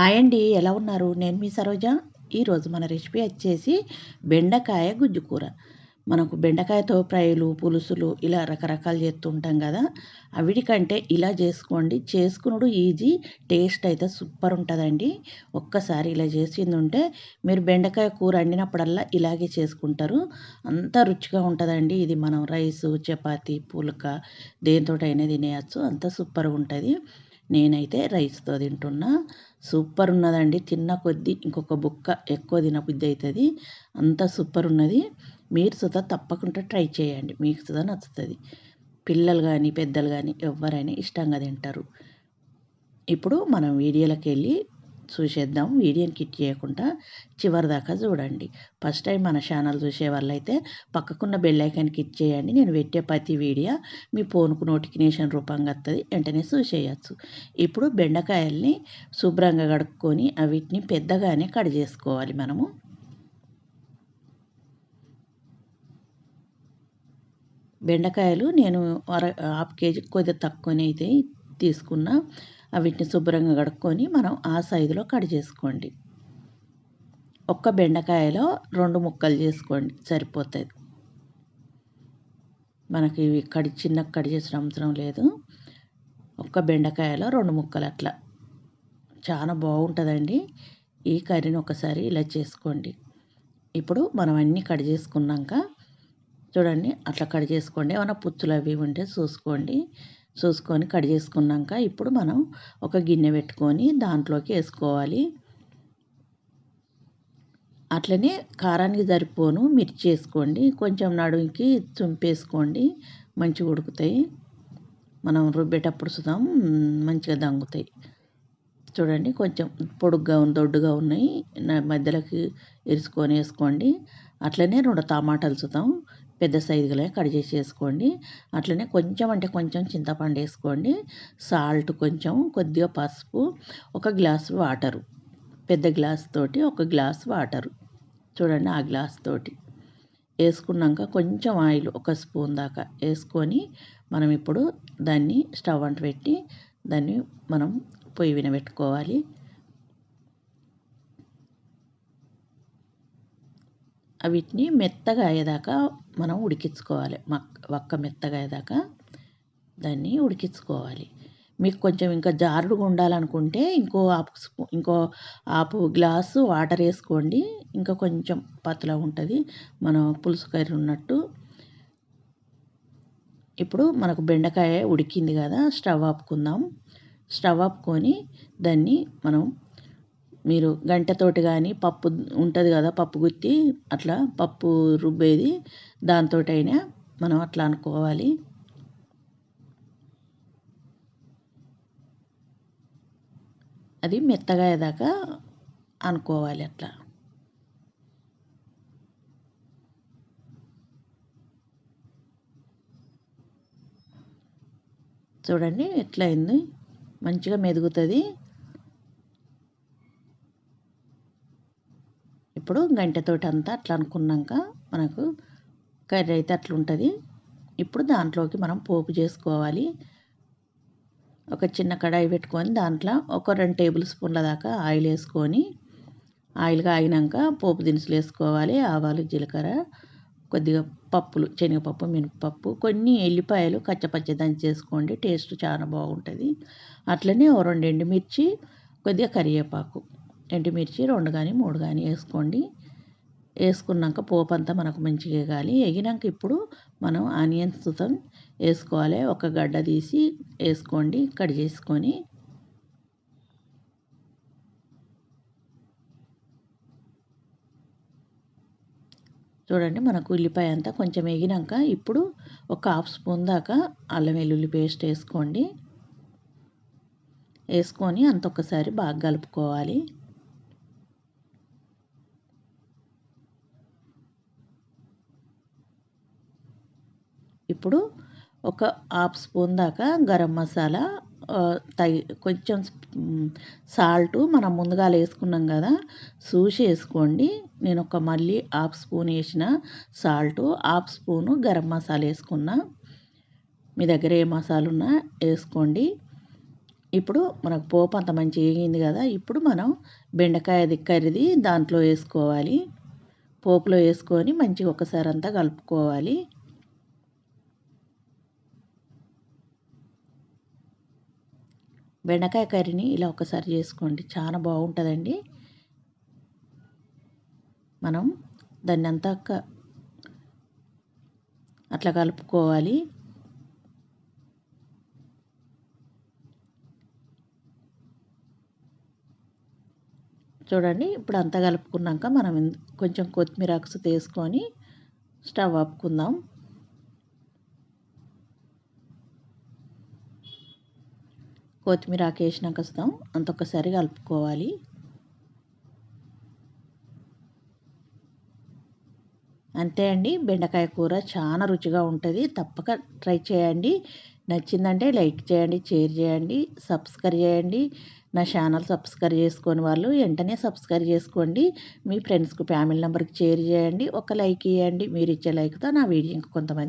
Hi అండి ఎలా ఉన్నారు? నేను మీ సరోజ. ఈరోజు మన రెసిపీ వచ్చేసి బెండకాయ గుజ్జు కూర మనకు బెండకాయతో ఫ్రైలు పులుసులు ఇలా రకరకాలు చేస్తుంటాం కదా. అవిటికంటే ఇలా చేసుకోండి. చేసుకునుడు ఈజీ టేస్ట్ అయితే సూపర్ ఉంటుందండి. ఒక్కసారి ఇలా చేసింది ఉంటే మీరు బెండకాయ కూర వండినప్పుడల్లా ఇలాగే చేసుకుంటారు. అంత రుచిగా ఉంటుందండి. ఇది మనం రైసు చపాతి పులక దేనితోటైనా అయినా తినేయచ్చు. అంత సూపర్గా ఉంటుంది. నేనైతే రైస్తో తింటున్నా. సూపర్ ఉన్నదండి తిన్న కొద్దీ ఇంకొక బుక్క ఎక్కువ తినబుద్ధి అవుతుంది అంత సూపర్ ఉన్నది మీరు సుధా తప్పకుండా ట్రై చేయండి. మీకు సుధా నచ్చుతుంది. పిల్లలు కానీ పెద్దలు కానీ ఎవరైనా ఇష్టంగా తింటారు. ఇప్పుడు మనం వీడియోలోకి వెళ్ళి చూసేద్దాం. వీడియోని కిట్ చేయకుండా చివరి దాకా చూడండి. ఫస్ట్ టైం మన ఛానల్ చూసే వాళ్ళైతే పక్కకున్న బెల్ కిట్ చేయండి. నేను పెట్టే ప్రతి వీడియో మీ ఫోన్కు నోటిఫికేషన్ రూపంగా వస్తుంది వెంటనే చూసేయచ్చు. ఇప్పుడు బెండకాయల్ని శుభ్రంగా కడుక్కొని వీటిని పెద్దగానే కట్ చేసుకోవాలి మనము. బెండకాయలు నేను అర హాఫ్ కేజీ కొద్దిగా తక్కువనే అయితే తీసుకున్న వీటిని శుభ్రంగా కడుక్కొని మనం ఆ సైజులో కట్ చేసుకోండి. ఒక్క బెండకాయలో రెండు ముక్కలు చేసుకోండి సరిపోతుంది మనకి ఇవి కడి చిన్న కట్ చేసిన అవసరం లేదు. ఒక్క బెండకాయలో రెండు ముక్కలు అట్లా. చాలా బాగుంటుందండి. ఈ కర్రీని ఒకసారి ఇలా చేసుకోండి. ఇప్పుడు మనం అన్నీ కట్ చేసుకున్నాక చూడండి అట్లా కట్ చేసుకోండి. ఏమైనా పుచ్చులు అవి ఉంటే చూసుకోండి. చూసుకొని కట్ చేసుకున్నాక ఇప్పుడు మనం ఒక గిన్నె పెట్టుకొని దాంట్లోకి వేసుకోవాలి. అట్లనే కారానికి సరిపోను మిర్చి వేసుకోండి. కొంచెం నడుముకి చుంపేసుకోండి మంచిగా ఉడుకుతాయి. మనం రుబ్బేటప్పుడు సుతాం మంచిగా దంగుతాయి. చూడండి కొంచెం పొడుగ్గా దొడ్డుగా ఉన్నాయి. మధ్యలోకి ఇరుచుకొని వేసుకోండి. అట్లనే రెండు టమాటాలు చూద్దాం. పెద్ద సైజులో కట్ చేసి వేసుకోండి అట్లనే కొంచెం అంటే కొంచెం చింతపండు వేసుకోండి. సాల్ట్ కొంచెం కొద్దిగా పసుపు ఒక గ్లాస్ వాటరు. పెద్ద గ్లాస్ తోటి ఒక గ్లాస్ వాటరు. చూడండి ఆ గ్లాస్ తోటి. వేసుకున్నాక కొంచెం ఆయిల్ ఒక స్పూన్ దాకా వేసుకొని మనం ఇప్పుడు దాన్ని స్టవ్ అంట పెట్టి దాన్ని మనం పొయ్యి వినబెట్టుకోవాలి వీటిని మెత్తగా అయ్యేదాకా మనం ఉడికించుకోవాలి. మక్క వక్క మెత్తగా అయ్యేదాకా దాన్ని ఉడికించుకోవాలి. మీకు కొంచెం ఇంకా జారుడుగా ఉండాలనుకుంటే ఇంకో ఆపు ఇంకో ఆపు గ్లాసు వాటర్ వేసుకోండి. ఇంకా కొంచెం పతలా ఉంటుంది. మనం పులుసు కర్రీ ఉన్నట్టు. ఇప్పుడు మనకు బెండకాయ ఉడికింది కదా స్టవ్ ఆపుకుందాం. స్టవ్ ఆపుకొని దాన్ని మనం మీరు గంటతోటి కానీ పప్పు ఉంటుంది కదా పప్పు గుత్తి అట్లా పప్పు రుబ్బేది దానితోటైనా మనం అట్లా అనుకోవాలి. అది మెత్తగా అయ్యేదాకా అనుకోవాలి అట్లా. చూడండి ఎట్లా అయింది మంచిగా మెదుగుతుంది. ఇప్పుడు గంటెతోటి అంతా అట్లా అనుకున్నాక మనకు కర్రీ అయితే అట్లా ఉంటుంది ఇప్పుడు దాంట్లోకి మనం పోపు చేసుకోవాలి. ఒక చిన్న కడాయి పెట్టుకొని దాంట్లో ఒక రెండు టేబుల్ స్పూన్ల దాకా ఆయిల్ వేసుకొని ఆయిల్గా ఆగినాక పోపు దినుసులు వేసుకోవాలి ఆవాలు జీలకర్ర కొద్దిగా పప్పులు శనగపప్పు మినపప్పు కొన్ని ఎల్లిపాయలు కచ్చపచ్చ దంచేసుకోండి టేస్ట్ చాలా బాగుంటుంది. అట్లనే ఓ రెండు ఎండుమిర్చి కొద్దిగా కరివేపాకు. ఎండుమిర్చి రెండు కానీ మూడు కానీ వేసుకోండి. వేసుకున్నాక పోపు అంతా మనకు మంచిగా ఎగాలి. ఎగినాక ఇప్పుడు మనం ఆనియన్స్ సుతం వేసుకోవాలి. ఒక గడ్డ తీసి వేసుకోండి. కట్ చేసుకొని చూడండి మనకు ఉల్లిపాయ అంతా కొంచెం వేగినాక ఇప్పుడు ఒక హాఫ్ స్పూన్ దాకా అల్లం వెల్లుల్లి పేస్ట్ వేసుకోండి. వేసుకొని అంత ఒకసారి బాగా కలుపుకోవాలి. ఇప్పుడు ఒక హాఫ్ స్పూన్ దాకా గరం మసాలా తగి కొంచెం సాల్ట్ మనం ముందుగా వేసుకున్నాం కదా చూసి వేసుకోండి. నేను ఒక మళ్ళీ హాఫ్ స్పూన్ వేసిన salt half spoon garam masala వేసుకున్నా. మీ దగ్గర ఏ మసాలా ఉన్నా వేసుకోండి. ఇప్పుడు మనకు పోపు అంత మంచిగా వేగింది కదా ఇప్పుడు మనం బెండకాయ కర్రీది దాంట్లో వేసుకోవాలి. పోపులో వేసుకొని మంచిగా ఒకసారి అంతా కలుపుకోవాలి. బెండకాయ కర్రీని ఇలా ఒకసారి చేసుకోండి. చాలా బాగుంటుందండి. మనం దాన్ని అంతా అట్లా కలుపుకోవాలి. చూడండి ఇప్పుడు అంతా కలుపుకున్నాక మనం కొంచెం కొత్తిమీర అక్సు తీసుకొని స్టవ్ ఆపుకుందాం. కొత్తిమీర ఆకేసినాక వేసినాక వస్తాం. అంత ఒక్కసారి కలుపుకోవాలి. అంతే అండి. బెండకాయ కూర చాలా రుచిగా ఉంటుంది. తప్పక ట్రై చేయండి. నచ్చిందంటే లైక్ చేయండి షేర్ చేయండి సబ్స్క్రైబ్ చేయండి. నా ఛానల్ సబ్స్క్రైబ్ చేసుకొని వాళ్ళు వెంటనే సబ్స్క్రైబ్ చేసుకోండి. మీ ఫ్రెండ్స్కి ఫ్యామిలీ నెంబర్కి షేర్ చేయండి. ఒక లైక్ ఇవ్వండి మీరు ఇచ్చే లైక్తో నా వీడియో కొంతమంది